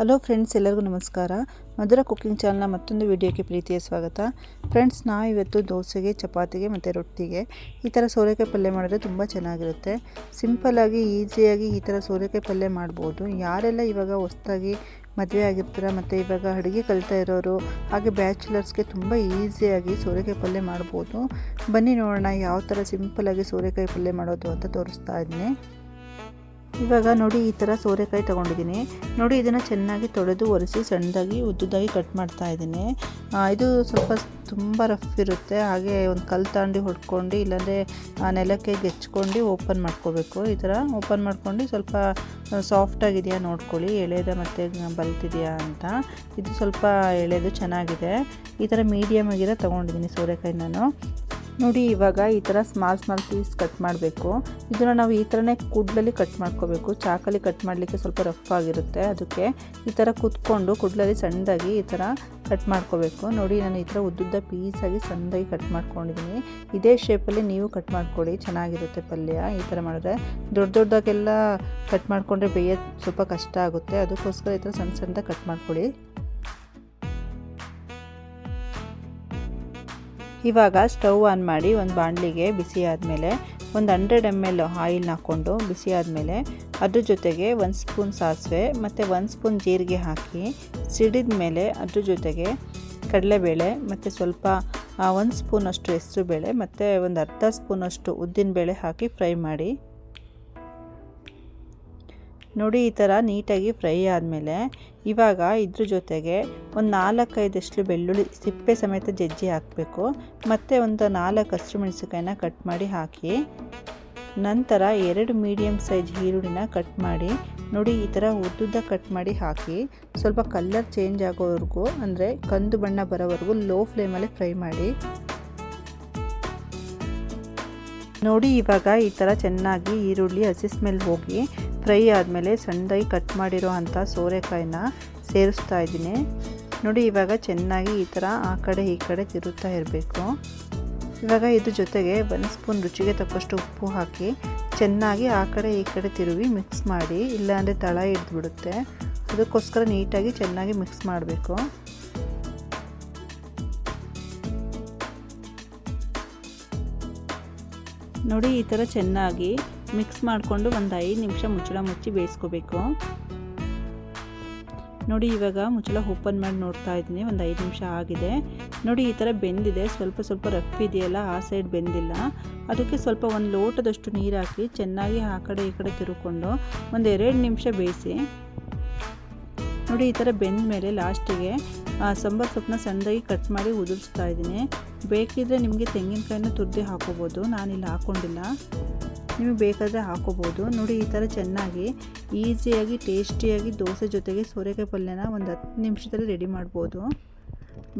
Hello friends, ಎಲ್ಲರಿಗೂ ನಮಸ್ಕಾರ. ಮಧುರ cooking ಚಾನಲ್ನ ಮತ್ತೊಂದು ವಿಡಿಯೋಕ್ಕೆ ಪ್ರೀತಿಯ ಸ್ವಾಗತ. ಫ್ರೆಂಡ್ಸ್ ನಾವು ಇವತ್ತು ದೋಸೆಗೆ, ಚಪಾತಿಗೆ ಮತ್ತು ರೊಟ್ಟಿಗೆ ಈ ಥರ ಸೋರೆಕಾಯಿ ಪಲ್ಯ ಮಾಡಿದ್ರೆ ತುಂಬ ಚೆನ್ನಾಗಿರುತ್ತೆ. ಸಿಂಪಲ್ಲಾಗಿ ಈಸಿಯಾಗಿ ಈ ಥರ ಸೋರೆಕಾಯಿ ಪಲ್ಯ ಮಾಡ್ಬೋದು. ಯಾರೆಲ್ಲ ಇವಾಗ ಹೊಸ್ದಾಗಿ ಮದುವೆ ಆಗಿರ್ತೀರ ಮತ್ತು ಇವಾಗ ಅಡುಗೆ ಕಲಿತಾ ಇರೋರು, ಹಾಗೆ ಬ್ಯಾಚುಲರ್ಸ್ಗೆ ತುಂಬ ಈಸಿಯಾಗಿ ಸೋರೆಕಾಯಿ ಪಲ್ಯ ಮಾಡ್ಬೋದು. ಬನ್ನಿ ನೋಡೋಣ ಯಾವ ಥರ ಸಿಂಪಲ್ಲಾಗಿ ಸೋರೆಕಾಯಿ ಪಲ್ಯ ಮಾಡೋದು ಅಂತ ತೋರಿಸ್ತಾ ಇದ್ದೀನಿ ಇವಾಗ ನೋಡಿ ಈ ಥರ ಸೋರೆಕಾಯಿ ತೊಗೊಂಡಿದ್ದೀನಿ. ನೋಡಿ ಇದನ್ನು ಚೆನ್ನಾಗಿ ತೊಳೆದು ಒರೆಸಿ ಸಣ್ಣದಾಗಿ ಉದ್ದುದಾಗಿ ಕಟ್ ಮಾಡ್ತಾ ಇದ್ದೀನಿ. ಇದು ಸ್ವಲ್ಪ ತುಂಬ ರಫ್ ಇರುತ್ತೆ. ಹಾಗೆ ಒಂದು ಕಲ್ಲು ತಾಂಡಿ ಹೊಡ್ಕೊಂಡು ಇಲ್ಲಾಂದರೆ ನೆಲಕ್ಕೆ ಗೆಚ್ಕೊಂಡು ಓಪನ್ ಮಾಡ್ಕೋಬೇಕು. ಈ ಥರ ಓಪನ್ ಮಾಡ್ಕೊಂಡು ಸ್ವಲ್ಪ ಸಾಫ್ಟಾಗಿದೆಯಾ ನೋಡ್ಕೊಳ್ಳಿ. ಎಳೆದ ಮತ್ತು ಬಲ್ತಿದೆಯಾ ಅಂತ. ಇದು ಸ್ವಲ್ಪ ಎಳೆದು ಚೆನ್ನಾಗಿದೆ. ಈ ಥರ ಮೀಡಿಯಮ್ ಆಗಿರೋ ತೊಗೊಂಡಿದ್ದೀನಿ ಸೋರೆಕಾಯಿ ನಾನು ನೋಡಿ, ಇವಾಗ ಈ ಥರ ಸ್ಮಾಲ್ ಸ್ಮಾಲ್ ಪೀಸ್ ಕಟ್ ಮಾಡಬೇಕು. ಇದನ್ನು ನಾವು ಈ ಥರನೇ ಕುಡ್ಲಲ್ಲಿ ಕಟ್ ಮಾಡ್ಕೋಬೇಕು. ಚಾಕಲ್ಲಿ ಕಟ್ ಮಾಡಲಿಕ್ಕೆ ಸ್ವಲ್ಪ ರಫ್ ಆಗಿರುತ್ತೆ ಅದಕ್ಕೆ. ಈ ಥರ ಕುತ್ಕೊಂಡು ಕುಡ್ಲಲ್ಲಿ ಸಣ್ಣದಾಗಿ ಈ ಥರ ಕಟ್ ಮಾಡ್ಕೋಬೇಕು. ನೋಡಿ, ನಾನು ಈ ಥರ ಉದ್ದುದ್ದ ಪೀಸಾಗಿ ಸಣ್ಣದಾಗಿ ಕಟ್ ಮಾಡ್ಕೊಂಡಿದ್ದೀನಿ ಇದೇ ಶೇಪಲ್ಲಿ ನೀವು ಕಟ್ ಮಾಡ್ಕೊಳ್ಳಿ. ಚೆನ್ನಾಗಿರುತ್ತೆ ಪಲ್ಯ. ಈ ಥರ ಮಾಡಿದ್ರೆ ದೊಡ್ಡ ದೊಡ್ಡದಾಗೆಲ್ಲ ಕಟ್ ಮಾಡಿಕೊಂಡ್ರೆ ಬೇಯೋದು ಸ್ವಲ್ಪ ಕಷ್ಟ ಆಗುತ್ತೆ. ಅದಕ್ಕೋಸ್ಕರ ಈ ಥರ ಸಣ್ಣ ಸಣ್ಣದಾಗಿ ಕಟ್ ಮಾಡ್ಕೊಳ್ಳಿ. ಇವಾಗ ಸ್ಟವ್ ಆನ್ ಮಾಡಿ ಒಂದು ಬಾಣಲಿಗೆ ಬಿಸಿ ಆದಮೇಲೆ ಒಂದು ಹಂಡ್ರೆಡ್ ಎಂ ಎಲ್ ಆಯಿಲ್ನ ಹಾಕ್ಕೊಂಡು ಬಿಸಿ ಆದಮೇಲೆ ಅದ್ರ ಜೊತೆಗೆ ಒಂದು ಸ್ಪೂನ್ ಸಾಸಿವೆ ಮತ್ತು ಒಂದು ಸ್ಪೂನ್ ಜೀರಿಗೆ ಹಾಕಿ ಸಿಡಿದ ಮೇಲೆ ಅದ್ರ ಜೊತೆಗೆ ಕಡಲೆಬೇಳೆ ಮತ್ತು ಸ್ವಲ್ಪ ಒಂದು ಸ್ಪೂನಷ್ಟು ಹೆಸರು ಬೇಳೆ ಮತ್ತು ಒಂದು ಅರ್ಧ ಸ್ಪೂನಷ್ಟು ಉದ್ದಿನಬೇಳೆ ಹಾಕಿ ಫ್ರೈ ಮಾಡಿ ನೋಡಿ ಈ ಥರ ನೀಟಾಗಿ ಫ್ರೈ ಆದಮೇಲೆ ಇವಾಗ ಇದ್ರ ಜೊತೆಗೆ ಒಂದು ನಾಲ್ಕೈದಷ್ಟು ಬೆಳ್ಳುಳ್ಳಿ ಸಿಪ್ಪೆ ಸಮೇತ ಜಜ್ಜಿ ಹಾಕಬೇಕು. ಮತ್ತು ಒಂದು ನಾಲ್ಕು ಹಸಿರು ಮೆಣಸಿನ್ಕಾಯಿನ ಕಟ್ ಮಾಡಿ ಹಾಕಿ, ನಂತರ ಎರಡು ಮೀಡಿಯಮ್ ಸೈಜ್ ಈರುಳ್ಳಿನ ಕಟ್ ಮಾಡಿ, ನೋಡಿ ಈ ಥರ ಉದ್ದುದ್ದ ಕಟ್ ಮಾಡಿ ಹಾಕಿ, ಸ್ವಲ್ಪ ಕಲ್ಲರ್ ಚೇಂಜ್ ಆಗೋವರೆಗೂ, ಅಂದರೆ ಕಂದು ಬಣ್ಣ ಬರೋವರೆಗೂ ಲೋ ಫ್ಲೇಮಲ್ಲಿ ಫ್ರೈ ಮಾಡಿ ನೋಡಿ, ಇವಾಗ ಈ ಥರ ಚೆನ್ನಾಗಿ ಈರುಳ್ಳಿ, ಹಸಿ ಸ್ಮೆಲ್ ಹೋಗಿ ಫ್ರೈ ಆದಮೇಲೆ ಸಣ್ಣದಾಗಿ ಕಟ್ ಮಾಡಿರೋ ಅಂಥ ಸೋರೆಕಾಯಿನ ಸೇರಿಸ್ತಾ ಇದ್ದೀನಿ. ನೋಡಿ, ಇವಾಗ ಚೆನ್ನಾಗಿ ಈ ಥರ ಆ ಕಡೆ ಈ ಕಡೆ ತಿರುತ್ತಾ ಇರಬೇಕು. ಇವಾಗ ಇದ್ರ ಜೊತೆಗೆ ಒಂದು ಸ್ಪೂನ್ ರುಚಿಗೆ ತಕ್ಕಷ್ಟು ಉಪ್ಪು ಹಾಕಿ ಚೆನ್ನಾಗಿ ಆ ಕಡೆ ಈ ಕಡೆ ತಿರುವಿ ಮಿಕ್ಸ್ ಮಾಡಿ, ಇಲ್ಲಾಂದರೆ ತಳ ಹಿಡಿದ್ಬಿಡುತ್ತೆ. ಅದಕ್ಕೋಸ್ಕರ ನೀಟಾಗಿ ಚೆನ್ನಾಗಿ ಮಿಕ್ಸ್ ಮಾಡಬೇಕು. ನೋಡಿ, ಈ ಥರ ಚೆನ್ನಾಗಿ ಮಿಕ್ಸ್ ಮಾಡಿಕೊಂಡು ಒಂದು ಐದು ನಿಮಿಷ ಮುಚ್ಚಳ ಮುಚ್ಚಿ ಬೇಯಿಸ್ಕೋಬೇಕು. ನೋಡಿ, ಇವಾಗ ಮುಚ್ಚಳ ಓಪನ್ ಮಾಡಿ ನೋಡ್ತಾ ಇದ್ದೀನಿ, ಒಂದು ಐದು ನಿಮಿಷ ಆಗಿದೆ. ನೋಡಿ, ಈ ಥರ ಬೆಂದಿದೆ, ಸ್ವಲ್ಪ ಸ್ವಲ್ಪ ರಫ್ ಇದೆಯಲ್ಲ, ಆ ಸೈಡ್ ಬೆಂದಿಲ್ಲ. ಅದಕ್ಕೆ ಸ್ವಲ್ಪ ಒಂದು ಲೋಟದಷ್ಟು ನೀರು ಹಾಕಿ ಚೆನ್ನಾಗಿ ಆ ಕಡೆ ಈ ಕಡೆ ತಿರುಕೊಂಡು ಒಂದು ಎರಡು ನಿಮಿಷ ಬೇಯಿಸಿ. ನೋಡಿ, ಈ ಥರ ಬೆಂದ ಮೇಲೆ ಲಾಸ್ಟಿಗೆ ಸಾಂಬಾರು ಸೊಪ್ಪನ್ನ ಸಣ್ಣದಾಗಿ ಕಟ್ ಮಾಡಿ ಉದುರಿಸ್ತಾ ಇದ್ದೀನಿ. ಬೇಕಿದ್ರೆ ನಿಮಗೆ ತೆಂಗಿನಕಾಯಿನ ತುರ್ದಿ ಹಾಕೋಬೋದು. ನಾನಿಲ್ಲಿ ಹಾಕ್ಕೊಂಡಿಲ್ಲ ನಿಮಗೆ ಬೇಕಾದರೆ ಹಾಕೋಬೋದು. ನೋಡಿ, ಈ ಥರ ಚೆನ್ನಾಗಿ, ಈಸಿಯಾಗಿ, ಟೇಸ್ಟಿಯಾಗಿ ದೋಸೆ ಜೊತೆಗೆ ಸೋರೆಕಾಯಿ ಪಲ್ಯನ ಒಂದು ಹತ್ತು ನಿಮಿಷದಲ್ಲಿ ರೆಡಿ ಮಾಡ್ಬೋದು.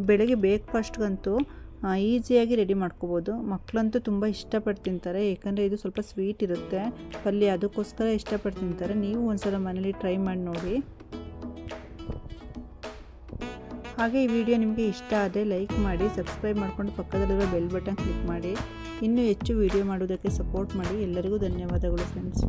ಬೆಳಗ್ಗೆ ಬ್ರೇಕ್ಫಾಸ್ಟ್ಗಂತೂ ಈಸಿಯಾಗಿ ರೆಡಿ ಮಾಡ್ಕೋಬೋದು. ಮಕ್ಕಳಂತೂ ತುಂಬ ಇಷ್ಟಪಟ್ಟು ತಿಂತಾರೆ. ಏಕೆಂದರೆ ಇದು ಸ್ವಲ್ಪ ಸ್ವೀಟ್ ಇರುತ್ತೆ. ಪಲ್ಯ ಅದಕ್ಕೋಸ್ಕರ ಇಷ್ಟಪಟ್ಟು ತಿಂತಾರೆ. ನೀವು ಒಂದ್ಸಲ ಮನೇಲಿ ಟ್ರೈ ಮಾಡಿ ನೋಡಿ. ಹಾಗೆ ಈ ವಿಡಿಯೋ ನಿಮಗೆ ಇಷ್ಟ ಆದರೆ ಲೈಕ್ ಮಾಡಿ, ಸಬ್ಸ್ಕ್ರೈಬ್ ಮಾಡಿಕೊಂಡು ಪಕ್ಕದಲ್ಲಿರೋ ಬೆಲ್ ಬಟನ್ ಕ್ಲಿಕ್ ಮಾಡಿ. ಇನ್ನೂ ಹೆಚ್ಚು ವಿಡಿಯೋ ಮಾಡೋದಕ್ಕೆ ಸಪೋರ್ಟ್ ಮಾಡಿ. ಎಲ್ಲರಿಗೂ ಧನ್ಯವಾದಗಳು ಫ್ರೆಂಡ್ಸ್